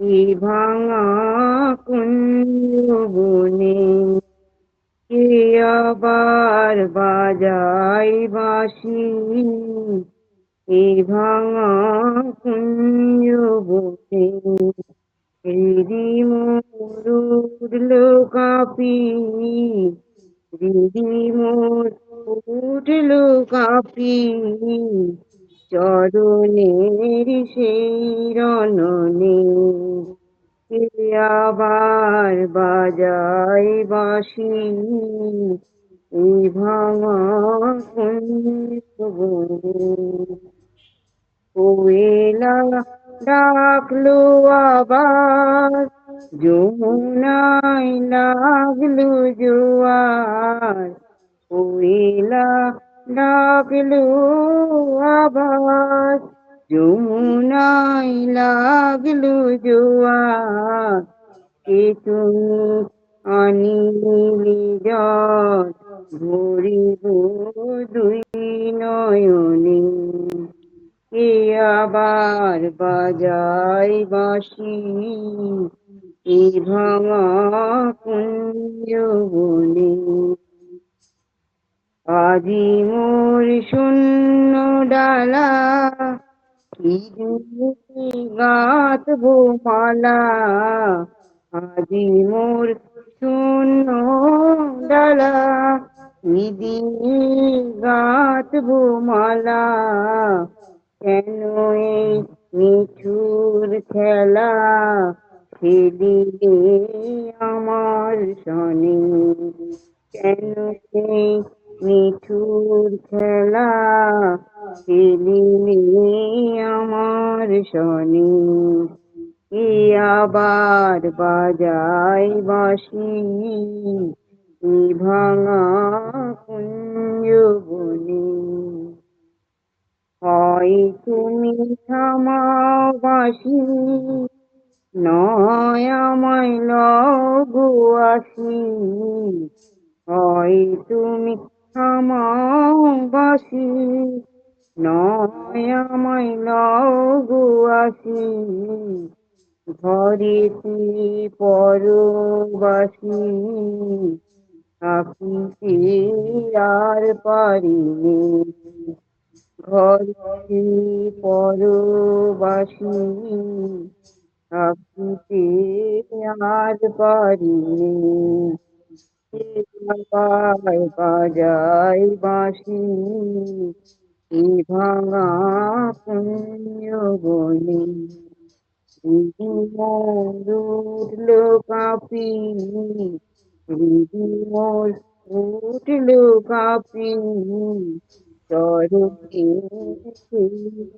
এই ভাঙা কুঞ্জ বনে কে আবার বাজাই বাঁশি? এই ভাঙা কুঞ্জ বনে হৃদি মোর কাপি। হৃদি মোর কাপি। চরণের সেই রণনে কে আবার বাজাই বাসি এই ভাঙা ডাকলো আবার, যমুনায় লাগল জোয়ার। কোয়েলা ডাকলো আবার। যমুনায় লাগল জোয়ার। কে তুমি আনিলি জল? ভরিব দুই নয়নে। কে আবার বাজাই বাসি এই ভাঙা কুঞ্জ বনে। আজি মোর শূন্য ডালা, কি গাঁথবো মালা। আজি মোর শূন্য ডালা নিদি গাঁথবো মালা। কেন নিঠুর খেলা খেলিলে আমার সনে কেন নিঠুর খেলা খেলিলে আমার সনে কে আবার বাজাই এই ভাঙা কুঞ্জ বনে হয় তুমি থামাও বাঁশি, নয় আমায় লগো আসি। হয় তুমি বাঁশি নয় আমায় লগো আসি। ঘরেতে পরবাসী, থাকিতে আর পারিনি। ঘরে পরবাসী, থাকিতে আর পারিনি। বাজায় বাজাই বাঁশি এই ভাঙা পুণ্য মোর উঠল কাঁপি মোর উঠল কাঁপি চরণে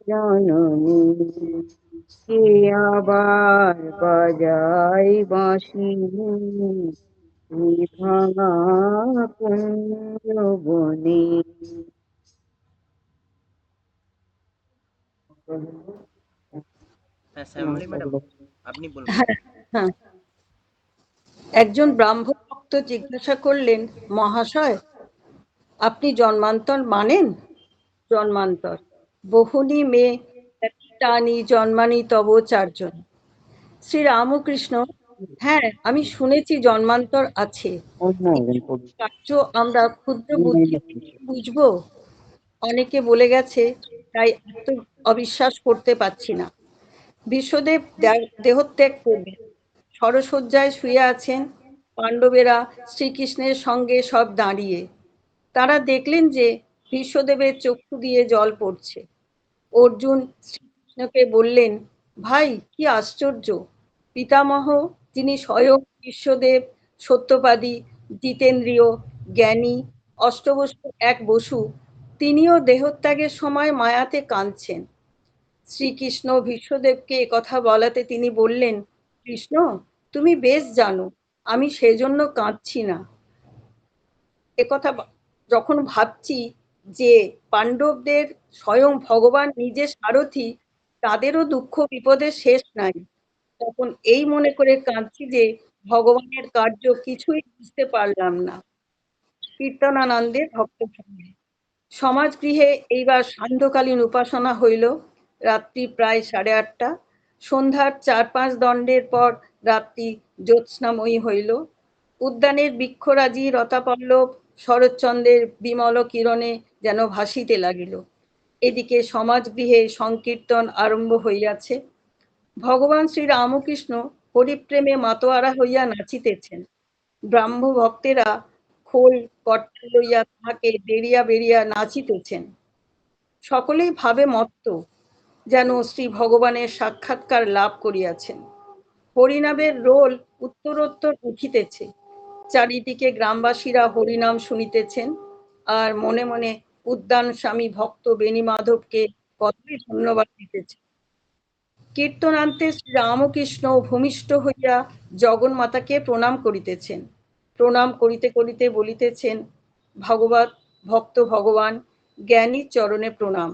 জননী। কে আবার বাজাই বাঁশি হ্যাঁ বলুন। হ্যাঁ। একজন ব্রাহ্ম ভক্ত জিজ্ঞাসা করলেন মহাশয় আপনি জন্মান্তর মানেন? জন্মান্তর। বহুনি মেয়ে টানি জন্মানি তব চারজন। শ্রী রামকৃষ্ণ হ্যাঁ আমি শুনেছি জন্মান্তর আছে। কার্য আমরা ক্ষুদ্র বুদ্ধি বুঝব। অনেকে বলে গেছে তাই এত অবিশ্বাস করতে পারছি না। বিশ্বদেব দেহত্যাগ করবেন। সরসজ্জায় শুয়ে আছেন পাণ্ডবেরা শ্রীকৃষ্ণের সঙ্গে সব দাঁড়িয়ে। তারা দেখলেন যে বিশ্বদেবের চক্ষু দিয়ে জল পড়ছে। অর্জুন শ্রীকৃষ্ণকে বললেন ভাই কি আশ্চর্য। পিতামহ যিনি স্বয়ং বিশ্বদেব, সত্যবাদী, জিতেন্দ্রীয়, জ্ঞানী অষ্টবসু এক বসু, তিনিও দেহত্যাগের সময় মায়াতে কাঁদছেন। শ্রীকৃষ্ণ ভীষ্মদেবকে কথা বলাতে তিনি বললেন, কৃষ্ণ, তুমি বেশ জানো, আমি সেজন্য কাঁদছি না। একথা বা- যখন ভাবছি যে পাণ্ডবদের স্বয়ং ভগবান নিজে সারথি, তাদেরও দুঃখ বিপদের শেষ নাই। তখন এই মনে করে কাঁদছি যে ভগবানের কার্য কিছুই বুঝতে পারলাম না। কীর্তনানন্দের ভক্ত সমাজ গৃহে এইবার সান্ধ্যকালীন উপাসনা হইল। রাত্রি প্রায় সাড়ে আটটা। সন্ধ্যার চার পাঁচ দণ্ডের পর রাত্রি জ্যোৎস্নাময়ী হইল। উদ্যানের বৃক্ষরাজি, রতাপল্লব, শরৎচন্দ্রের বিমল কিরণে যেন ভাসিতে লাগিল। এদিকে সমাজগৃহে সংকীর্তন আরম্ভ হইয়াছে। ভগবান শ্রী রামকৃষ্ণ হরিপ্রেমে মাতোয়ারা হইয়া নাচিতেছেন। ব্রাহ্ম ভক্তেরা খোল কর্তা লইয়া তাহাকে বেরিয়া বেরিয়া নাচিতেছেন। সকলেই ভাবে মত্ত যেন শ্রী ভগবানের সাক্ষাৎকার লাভ করিয়াছেন। হরিনামের রোল উত্তরোত্তর উঠিতেছে। চারিদিকে গ্রামবাসীরা হরিনাম শুনিতেছেন আর মনে মনে উদ্যান স্বামী ভক্ত বেণী মাধবকে কতই ধন্যবাদ দিতেছে কীর্তনান্তে শ্রী রামকৃষ্ণ ভূমিষ্ঠ হইয়া জগন্মাতাকে প্রণাম করিতেছেন। প্রণাম করিতে করিতে বলিতেছেন, ভগবত, ভক্ত ভগবান জ্ঞানীর চরণে প্রণাম,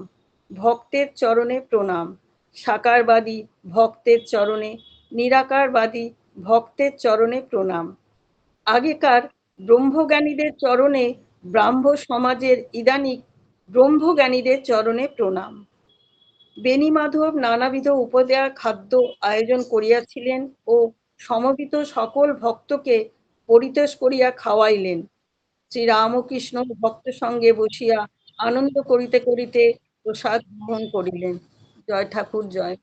ভক্তের চরণে প্রণাম, সাকারবাদী ভক্তের চরণে, নিরাকারবাদী ভক্তের চরণে প্রণাম। আগেকার ব্রহ্মজ্ঞানীদের চরণে ব্রাহ্ম সমাজের ইদানিক ব্রহ্মজ্ঞানীদের চরণে প্রণাম। বেণীমাধব নানাবিধ উপদেয়া খাদ্য আয়োজন করিয়াছিলেন ও সমবিত সকল ভক্তকে পরিতোষ করিয়া খাওয়াইলেন। শ্রী রামকৃষ্ণ ভক্ত সঙ্গে বসিয়া আনন্দ করিতে করিতে প্রসাদ গ্রহণ করিলেন। জয় ঠাকুর, জয়।